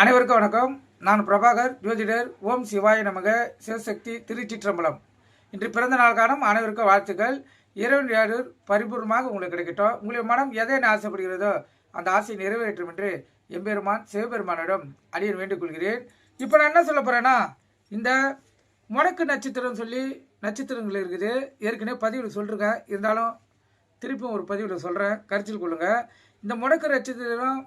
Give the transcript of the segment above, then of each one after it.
அனைவருக்கும் வணக்கம். நான் பிரபாகர் ஜோதிடர் ஓம் சிவாய நமக சிவசக்தி திருச்சிற்றம்பலம். இன்று பிறந்த நாள் காணும் அனைவருக்கும் வாழ்த்துக்கள். இறைவன் யாரூர் பரிபூர்ணமாக உங்களுக்கு கிடைக்கட்டும். உங்களுடைய மனம் எதை ஆசைப்படுகிறதோ அந்த ஆசையை நிறைவேற்றும் என்று எம்பெருமான் சிவபெருமானிடம் அடியன் வேண்டிக் கொள்கிறேன். இப்போ நான் என்ன சொல்ல போகிறேன்னா இந்த முடக்கு நட்சத்திரம் சொல்லி நட்சத்திரங்கள் இருக்குது. ஏற்கனவே பதிவில் சொல்லிருக்கேன். இருந்தாலும் திருப்பியும் ஒரு பதிவில் சொல்கிறேன் கருத்தில் கொள்ளுங்கள் இந்த முடக்கு நட்சத்திரம்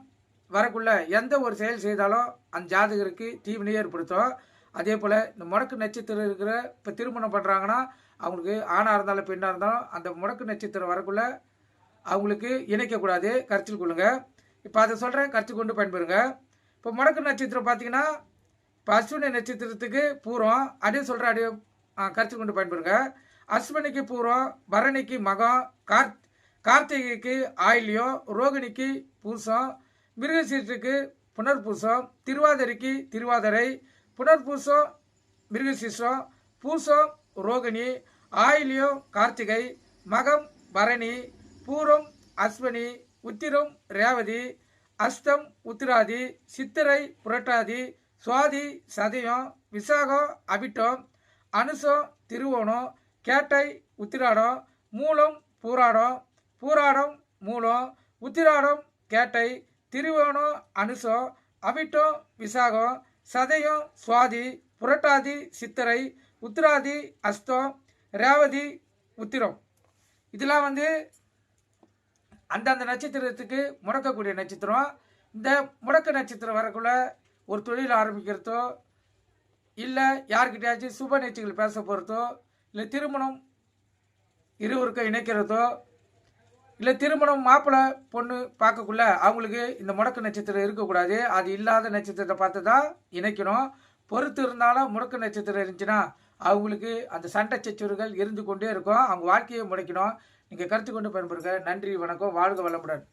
வரக்குள்ள எந்த ஒரு செயல் செய்தாலும் அந்த ஜாதகருக்கு தீவினை ஏற்படுத்தும். அதே போல் இந்த முடக்கு நட்சத்திரம் இருக்கிற இப்போ திருமணம் பண்ணுறாங்கன்னா அவங்களுக்கு ஆணாக இருந்தாலும் பெண்ணாக இருந்தாலும் அந்த முடக்கு நட்சத்திரம் வரக்குள்ள அவங்களுக்கு இணைக்கக்கூடாது கருத்தில் கொள்ளுங்க. இப்போ அதை சொல்கிறேன் கருத்து கொண்டு பயன்பெறுங்க. இப்போ முடக்கு நட்சத்திரம் பார்த்தீங்கன்னா இப்போ அஸ்வினி நட்சத்திரத்துக்கு பூரம் அதே சொல்கிற அப்படியே கருத்து கொண்டு பயன்பெறுங்க. அஸ்வினிக்கு பூரம் பரணிக்கு மகம் கார்த் கார்த்திகைக்கு ஆயில்யம் ரோகிணிக்கு பூசம் மிருகசீரத்துக்கு புனர்பூசம் திருவாதிரைக்கு திருவாதிரை புனர்பூசம் மிருகசீசம் பூசம் ரோகிணி ஆயிலியம் கார்த்திகை மகம் பரணி பூரம் அஸ்வினி உத்திரம் ரேவதி அஸ்தம் உத்திராதி சித்திரை புரட்டாதி சுவாதி சதயம் விசாகம் அபிட்டம் அனுசம் திருவோணம் கேட்டை உத்திராடம் மூலம் பூராடம் பூராடம் மூலம் உத்திராடம் கேட்டை திருவோணம் அனுசம் அவிட்டம் விசாகம் சதயம் சுவாதி புரட்டாதி சித்திரை உத்திராதி அஸ்தம் ரேவதி உத்திரம். இதெல்லாம் வந்து அந்தந்த நட்சத்திரத்துக்கு முடக்கக்கூடிய நட்சத்திரம். இந்த முடக்க நட்சத்திரம் வரக்குள்ள ஒரு தொழில் ஆரம்பிக்கிறதோ இல்லை யார்கிட்டயாச்சும் சுப நிகழ்ச்சிகள் பேச போகிறதோ இல்லை திருமணம் இருவருக்கும் இணைக்கிறதோ இல்லை திருமணம் மாப்பிள்ளை பொண்ணு பார்க்கக்குள்ள அவங்களுக்கு இந்த முடக்கு நட்சத்திரம் இருக்கக்கூடாது. அது இல்லாத நட்சத்திரத்தை பார்த்து தான் இணைக்கணும். பொறுத்து இருந்தாலும் முடக்கு நட்சத்திரம் இருந்துச்சுன்னா அவங்களுக்கு அந்த சண்டை சச்சுறுகள் இருந்து கொண்டே இருக்கும். அவங்க வாழ்க்கையை முடைக்கணும். நீங்கள் கருத்து கொண்டு பயன்படுங்க. நன்றி வணக்கம். வாழ்க வளமுடன்.